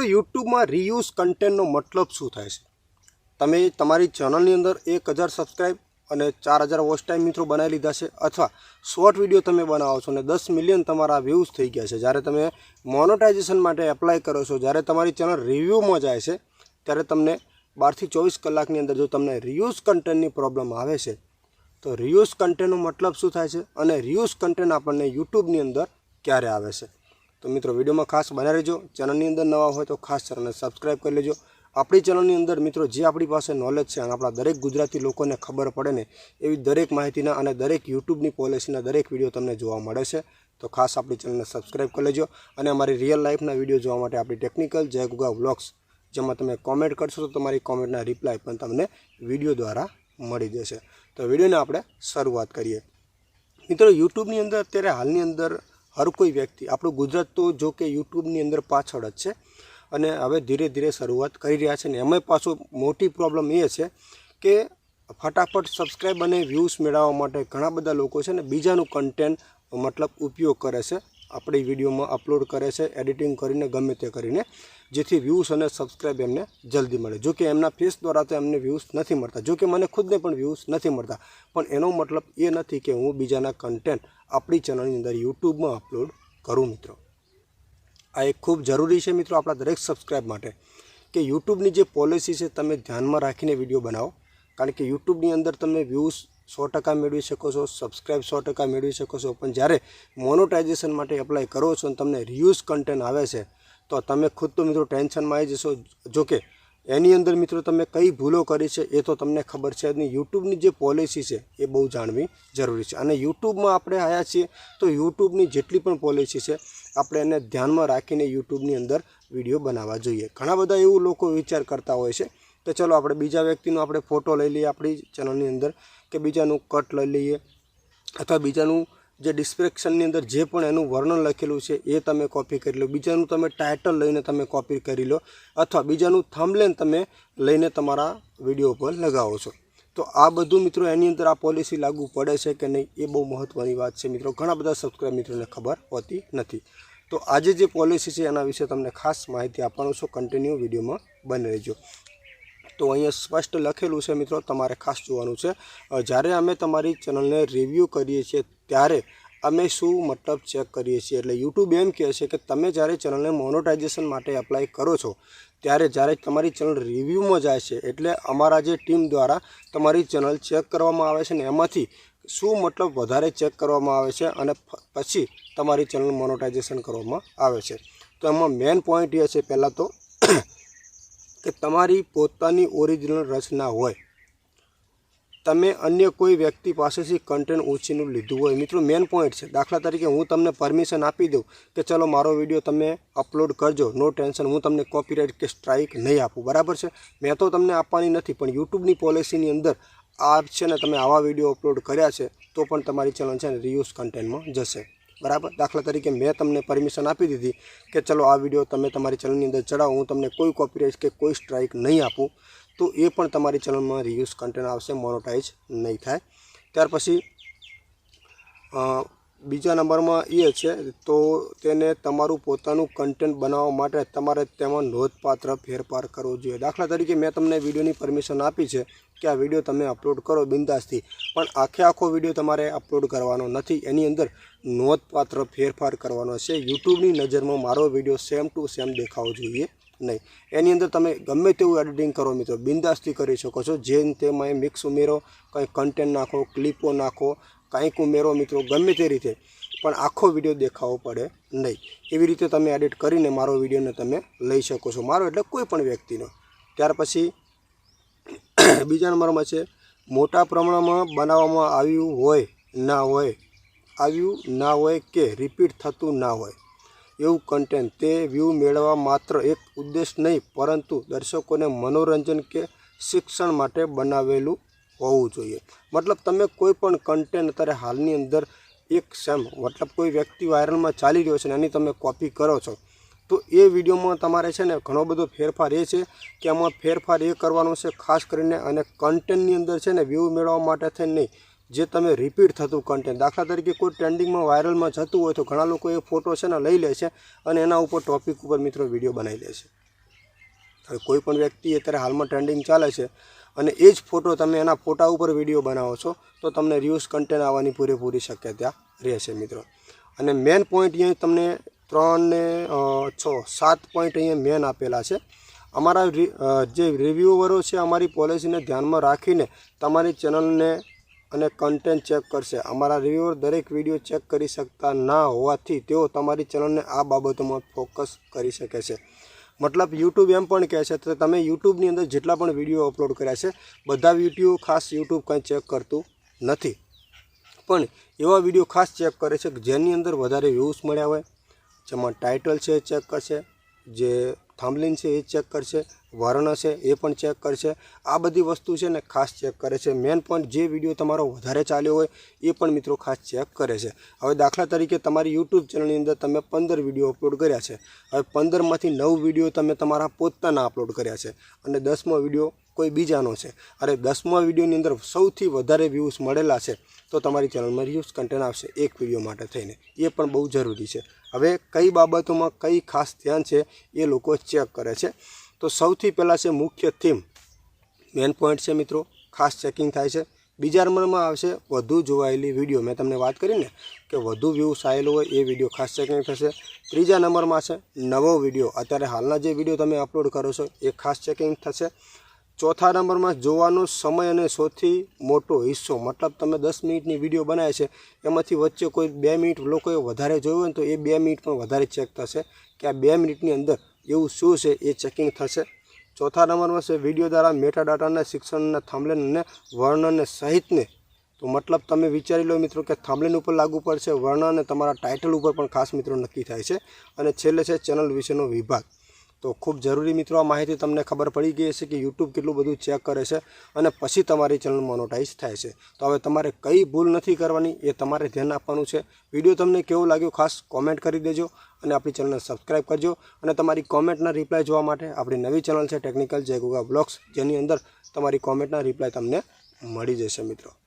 મિત્રો યુટ્યુબમાં રીયુઝ કન્ટેન્ટનો મતલબ શું થાય છે? તમે તમારી ચેનલની અંદર એક હજાર સબસ્ક્રાઈબ અને ચાર હજાર વોચ ટાઈમ મિત્રો બનાવી લીધા છે અથવા શોર્ટ વીડિયો તમે બનાવો છો અને દસ મિલિયન તમારા વ્યૂઝ થઈ ગયા છે. જ્યારે તમે મોનોટાઇઝેશન માટે એપ્લાય કરો છો, જ્યારે તમારી ચેનલ રિવ્યૂમાં જાય છે, ત્યારે તમને બારથી ચોવીસ કલાકની અંદર જો તમને રિયુઝ કન્ટેન્ટની પ્રોબ્લેમ આવે છે, તો રિયુઝ કન્ટેન્ટનો મતલબ શું થાય છે? અને રિયુઝ કન્ટેન્ટ આપણને યુટ્યુબની અંદર ક્યારે આવે છે? તો મિત્રો, વિડીયોમાં ખાસ બનાવી રહેજો. ચેનલની અંદર નવા હોય તો ખાસ ચેનલને સબસ્ક્રાઈબ કરી લેજો. આપણી ચેનલની અંદર મિત્રો, જે આપણી પાસે નોલેજ છે, અને આપણા દરેક ગુજરાતી લોકોને ખબર પડે ને, એવી દરેક માહિતીના અને દરેક યુટ્યુબની પોલિસીના દરેક વીડિયો તમને જોવા મળે છે. તો ખાસ આપણી ચેનલને સબસ્ક્રાઈબ કરી લેજો. અને અમારી રિયલ લાઈફના વીડિયો જોવા માટે આપણી ટેકનિકલ જય ગુગા વ્લોગ્સ જેમાં તમે કોમેન્ટ કરશો તો તમારી કોમેન્ટના રિપ્લાય પણ તમને વીડિયો દ્વારા મળી જશે. તો વિડીયોને આપણે શરૂઆત કરીએ. મિત્રો, યુટ્યુબની અંદર અત્યારે હાલની અંદર હર કોઈ વ્યક્તિ. આપણું ગુજરાત તો જો કે યુટ્યુબની અંદર પાછળ જ છે અને હવે ધીરે ધીરે શરૂઆત કરી રહ્યા છે ને એમાં પાછું મોટી પ્રોબ્લેમ એ છે કે ફટાફટ સબસ્ક્રાઈબ અને વ્યૂઝ મેળવવા માટે ઘણા બધા લોકો છે ને બીજાનું કન્ટેન્ટ મતલબ ઉપયોગ કરે છે. આપણી વિડીયોમાં અપલોડ કરે છે, એડિટિંગ કરીને ગમે તે કરીને, જેથી વ્યૂઝ અને સબસ્ક્રાઈબ એમને જલ્દી મળે. જો કે એમના ફેસ દ્વારા તો એમને વ્યૂઝ નથી મળતા. જો કે મને ખુદને પણ વ્યૂઝ નથી મળતા. પણ એનો મતલબ એ નથી કે હું બીજાના કન્ટેન્ટ આપણી ચેનલની અંદર યુટ્યુબમાં અપલોડ કરું, મિત્રો. આ એક ખૂબ જરૂરી છે, મિત્રો, આપણા દરેક સબસ્ક્રાઈબ માટે, કે યુટ્યુબની જે પોલિસી છે, તમે ધ્યાનમાં રાખીને વીડિયો બનાવો. કારણ કે યુટ્યુબની અંદર તમે વ્યૂઝ સો ટકા મેળવી શકો છો સબસ્ક્રાઈબ સો ટકા મેળવી શકો છો. પણ જ્યારે મોનોટાઇઝેશન માટે એપ્લાય કરો છો અને તમને રિયુઝ કન્ટેન્ટ આવે છે, તો તમે ખુદ તો મિત્રો ટેન્શનમાં આવી જશો. જોકે, એની અંદર મિત્રો તમે કઈ ભૂલો કરી છે એ તો તમને ખબર છે. અને યુટ્યુબની જે પોલિસી છે એ બહુ જાણવી જરૂરી છે. અને યુટ્યુબમાં આપણે આવ્યા છીએ તો યુટ્યુબની જેટલી પણ પોલિસી છે, આપણે એને ધ્યાનમાં રાખીને યુટ્યુબની અંદર વીડિયો બનાવવા જોઈએ. ઘણા બધા એવું લોકો વિચાર કરતા હોય છે તો ચલો આપણે બીજા વ્યક્તિનો આપણે ફોટો લઈ લઈએ આપણી ચેનલની અંદર કે બીજાનું કટ લઈ લઈએ અથવા બીજાનું જે ડિસ્ક્રિપ્શનની અંદર જે પણ એનું વર્ણન લખેલું છે એ તમે કોપી કરી લો. બીજાનું તમે ટાઇટલ લઈને તમે કોપી કરી લો અથવા બીજાનું થંબલેન તમે લઈને તમારા વીડિયો પર લગાવો છો. તો આ બધું મિત્રો એની અંદર આ પોલિસી લાગુ પડે છે કે નહીં એ બહુ મહત્ત્વની વાત છે મિત્રો. ઘણા બધા સબસ્ક્રાઈબ મિત્રોને ખબર હોતી નથી. તો આજે જે પોલિસી છે એના વિશે તમને ખાસ માહિતી આપવાનું છું. કન્ટિન્યુ વિડીયોમાં બની રહેજો. તો અહીંયા સ્પષ્ટ લખેલું છે મિત્રો, તમારે ખાસ જોવાનું છે. જ્યારે અમે તમારી ચેનલને રિવ્યૂ કરીએ છીએ, ત્યારે અમે શું મતલબ ચેક કરીએ છીએ? એટલે યુટ્યુબ એમ કહે છે કે તમે જ્યારે ચેનલને મોનોટાઇઝેશન માટે એપ્લાય કરો છો, ત્યારે જ્યારે તમારી ચેનલ રિવ્યૂમાં જાય છે, એટલે અમારા જે ટીમ દ્વારા તમારી ચેનલ ચેક કરવામાં આવે છે ને એમાંથી શું મતલબ વધારે ચેક કરવામાં આવે છે અને પછી તમારી ચેનલ મોનોટાઇઝેશન કરવામાં આવે છે. તો એમાં મેઇન પોઈન્ટ એ છે પહેલાં તો કે તમારી પોતાની ઓરિજિનલ રચના હોય. તમે અન્ય કોઈ વ્યક્તિ પાસેથી કન્ટેન્ટ ઉછીનું લીધું હોય. મિત્રો મેન પોઈન્ટ છે. દાખલા તરીકે હું તમને પરમિશન આપી દઉં કે ચલો મારો વીડિયો તમે અપલોડ કરજો. નો ટેન્શન હું તમને કોપીરાઇટ કે સ્ટ્રાઇક નહીં આપું. બરાબર છે? મેં તો તમને આપવાની નથી, પણ યુટ્યુબની પોલિસીની અંદર આ છે ને તમે આવા વીડિયો અપલોડ કર્યા છે, તો પણ તમારી ચેનલ છે ને રિયુઝ કન્ટેન્ટમાં જશે. બરાબર? દાખલા તરીકે મેં તમને પરમિશન આપી દીધી કે ચલો આ વીડિયો તમે તમારી ચેનલની અંદર ચડાવો, હું તમને કોઈ કોપીરાઇટ કે કોઈ સ્ટ્રાઇક નહીં આપું, તો એ પણ તમારી ચેનલમાં રિયુઝ કન્ટેન્ટ આવશે મોનોટાઇઝ નહીં થાય. ત્યાર પછી બીજા નંબરમાં એ છે, તો તેને તમારું પોતાનું કન્ટેન્ટ બનાવવા માટે તમારે તેમાં નોંધપાત્ર ફેરફાર કરવો જોઈએ. દાખલા તરીકે મેં તમને વિડીયોની પરમિશન આપી છે કે આ વીડિયો તમે અપલોડ કરો બિંદાસથી, પણ આખે આખો વીડિયો તમારે અપલોડ કરવાનો નથી. એની અંદર નોંધપાત્ર ફેરફાર કરવાનો છે. યુટ્યુબની નજરમાં મારો વીડિયો સેમ ટુ સેમ દેખાવો જોઈએ નહીં. એની અંદર તમે ગમે તેવું એડિટિંગ કરો મિત્રો, બિંદાસથી કરી શકો છો. જેમ તેમાં મિક્સ ઉમેરો, કંઈ કન્ટેન્ટ નાખો ક્લિપો નાખો કંઈક ઉમેરો મિત્રો, ગમે તે રીતે. પણ આખો વીડિયો દેખાવો પડે નહીં. એવી રીતે તમે એડિટ કરીને મારો વિડીયોને તમે લઈ શકો છો. મારો એટલે કોઈ પણ વ્યક્તિનો. ત્યાર પછી બીજા નંબરમાં છે, મોટા પ્રમાણમાં બનાવવામાં આવ્યું હોય, ના હોય, આવ્યું ના હોય કે રિપીટ થતું ના હોય, એવું કન્ટેન્ટ તે વ્યૂ મેળવવા માત્ર એક ઉદ્દેશ નહીં, પરંતુ દર્શકોને મનોરંજન કે શિક્ષણ માટે બનાવેલું હોવું જોઈએ. મતલબ તમે કોઈ પણ કન્ટેન્ટ અત્યારે હાલની અંદર એક સેમ, મતલબ કોઈ વ્યક્તિ વાયરલમાં ચાલી રહ્યો છે ને એની તમે કોપી કરો છો, તો એ વિડીયોમાં તમારે છે ને ઘણો બધો ફેરફાર એ છે કે આમાં ફેરફાર એ કરવાનો છે, ખાસ કરીને અને કન્ટેન્ટની અંદર છે ને વ્યૂ મેળવવા માટે થઈને નહીં, જે તમે રિપીટ થતું કન્ટેન્ટ દાખલા તરીકે કોઈ ટ્રેન્ડિંગમાં વાયરલમાં જતું હોય તો ઘણા લોકો એ ફોટો છે ને લઈ લે છે અને એના ઉપર ટોપિક ઉપર મિત્રો વીડિયો બનાવી લે છે. હવે કોઈ પણ વ્યક્તિ અત્યારે હાલમાં ટ્રેન્ડિંગ ચાલે છે અને એ જ ફોટો તમે એના ફોટા ઉપર વીડિયો બનાવો છો, તો તમને રિયુઝ કન્ટેન્ટ આવવાની પૂરેપૂરી શક્યતા રહેશે મિત્રો. અને મેન પોઈન્ટ અહીંયા તમને ત્રણ ને છ, સાત પોઈન્ટ અહીંયા મેન આપેલા છે. અમારા જે રિવ્યુઅરો છે અમારી પોલિસીને ધ્યાનમાં રાખીને તમારી ચેનલને અને કન્ટેન્ટ ચેક કરશે. અમારા રિવ્યુઅર દરેક વીડિયો ચેક કરી શકતા ના હોવાથી તેઓ તમારી ચેનલને આ બાબતોમાં ફોકસ કરી શકે છે. મતલબ યુટ્યુબ એમ પણ કહે છે તો તમે યુટ્યુબની અંદર જેટલા પણ વીડિયો અપલોડ કર્યા છે, બધા વીડિયો ખાસ યુટ્યુબ કંઈ ચેક કરતું નથી. પણ એવા વીડિયો ખાસ ચેક કરે છે કે જેની અંદર વધારે વ્યૂઝ મળ્યા હોય, જેમાં ટાઇટલ છે ચેક કરશે, જે થાંભલીન છે, એ ચેક કરશે, વર્ણ છે, એ પણ ચેક કરશે. આ બધી વસ્તુ છે ને ખાસ ચેક કરે છે. મેન પોઈન્ટ જે વીડિયો તમારો વધારે ચાલ્યો હોય, એ પણ મિત્રો ખાસ ચેક કરે છે. હવે દાખલા તરીકે તમારી યુટ્યુબ ચેનલની અંદર તમે પંદર વીડિયો અપલોડ કર્યા છે. હવે પંદરમાંથી નવ વીડિયો તમે તમારા પોતાના અપલોડ કર્યા છે. અને દસમો વીડિયો કોઈ બીજાનો છે. અરે દસમા વિડીયોની અંદર સૌથી વધારે વ્યૂઝ મળેલા છે, તો તમારી ચેનલમાં વ્યૂઝ કન્ટેન્ટ આવશે એક વીડિયો માટે થઈને. એ પણ બહુ જરૂરી છે. હવે કઈ બાબતોમાં કઈ ખાસ ધ્યાન છે એ લોકો ચેક કરે છે. તો સૌથી પહેલાં છે મુખ્ય થીમ મેન પોઈન્ટ છે મિત્રો, ખાસ ચેકિંગ થાય છે. બીજા નંબરમાં આવશે વધુ જોવાયેલી વીડિયો મેં તમને વાત કરીને કે વધુ વ્યૂઝ આવેલો હોય એ વીડિયો ખાસ ચેકિંગ થશે. ત્રીજા નંબરમાં છે નવો વીડિયો અત્યારે હાલના જે વીડિયો તમે અપલોડ કરો છો એ ખાસ ચેકિંગ થશે. ચોથા નંબરમાં જોવાનો સમય અને સૌથી મોટો હિસ્સો, મતલબ તમે દસ મિનિટની વીડિયો બનાવે છે, એમાંથી વચ્ચે કોઈ બે મિનિટ લોકોએ વધારે જોયું હોય તો એ બે મિનિટ પણ વધારે ચેક થશે કે આ બે મિનિટની અંદર એવું શું છે એ ચેકિંગ થશે. ચોથા નંબરમાં છે વીડિયો દ્વારા મેટા ડાટાના શિક્ષણના થાંભલેન અને વર્ણનને સહિતને. તો મતલબ તમે વિચારી લો મિત્રો કે થાંભલેન ઉપર લાગુ પડશે, વર્ણન અને તમારા ટાઇટલ ઉપર પણ ખાસ મિત્રો નક્કી થાય છે. અને છેલ્લે છે ચેનલ વિશેનો વિભાગ. તો ખૂબ જરૂરી મિત્રો આ માહિતી તમને ખબર પડી ગઈ હશે કે યુટ્યુબ કેટલું બધું ચેક કરે છે અને પછી તમારી ચેનલ મોનોટાઈઝ થાય છે. તો હવે તમારે કઈ ભૂલ નથી કરવાની એ તમારે ધ્યાન આપવાનું છે. વીડિયો તમને કેવો લાગ્યો ખાસ કોમેન્ટ કરી દેજો અને આપણી ચેનલને સબસ્ક્રાઈબ કરજો અને તમારી કોમેન્ટના રિપ્લાય જોવા માટે આપણી નવી ચેનલ છે ટેકનિકલ જય ગુગા બ્લોગ્સ જેની અંદર તમારી કોમેન્ટના રિપ્લાય તમને મળી જશે મિત્રો.